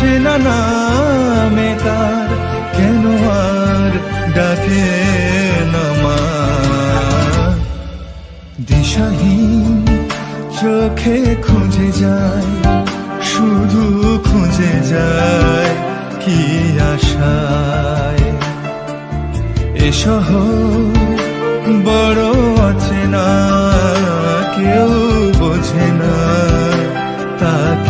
চেনা নামে তার, কেন আর ডাকে দিশাহীন চোখে খুঁজে যায়, শুধু খুঁজে যায় কি আশায়? এ শহর বড় আছে না কেউ বোঝে না তাকে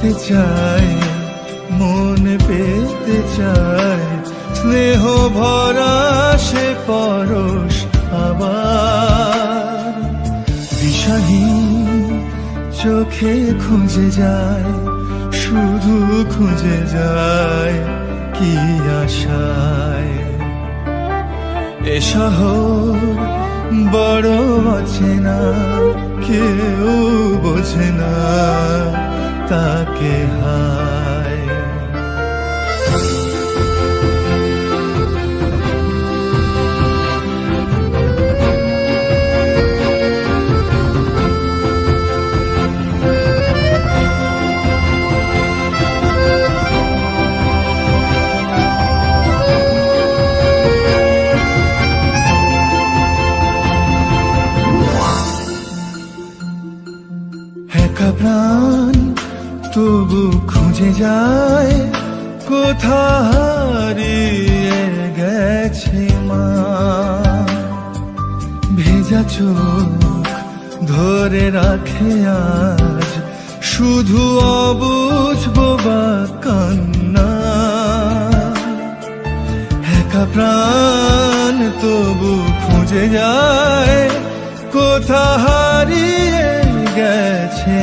যেতে চায়, মন পেতে চায়। স্নেহ ভরা সে পরশ আবার। দিশাহীন চোখে খুঁজে যায়, শুধু খুঁজে যায় কি আশায়। এ শহর বড় আছে না কেউ বোঝে না। তাকে হায়। প্রাণ তবু খুঁজে যায় কোথা হারিয়ে গেছে মা। ভেজা চোখ ধরে রাখে আজ, শুধু অবুঝ বোবা কান্না। একা প্রাণ তবু খুঁজে যায় কোথা হারিয়ে গেছে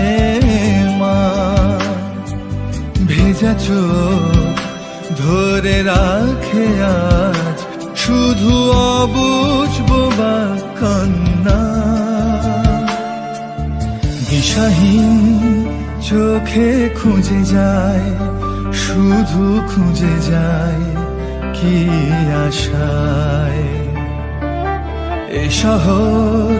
ভেজা চোখ ধরে রাখে আজ শুধু অবুঝ বোবা কান্না। দিশাহীন চোখে খুঁজে যায়, শুধু খুঁজে যায় কি আশায়। এ শহর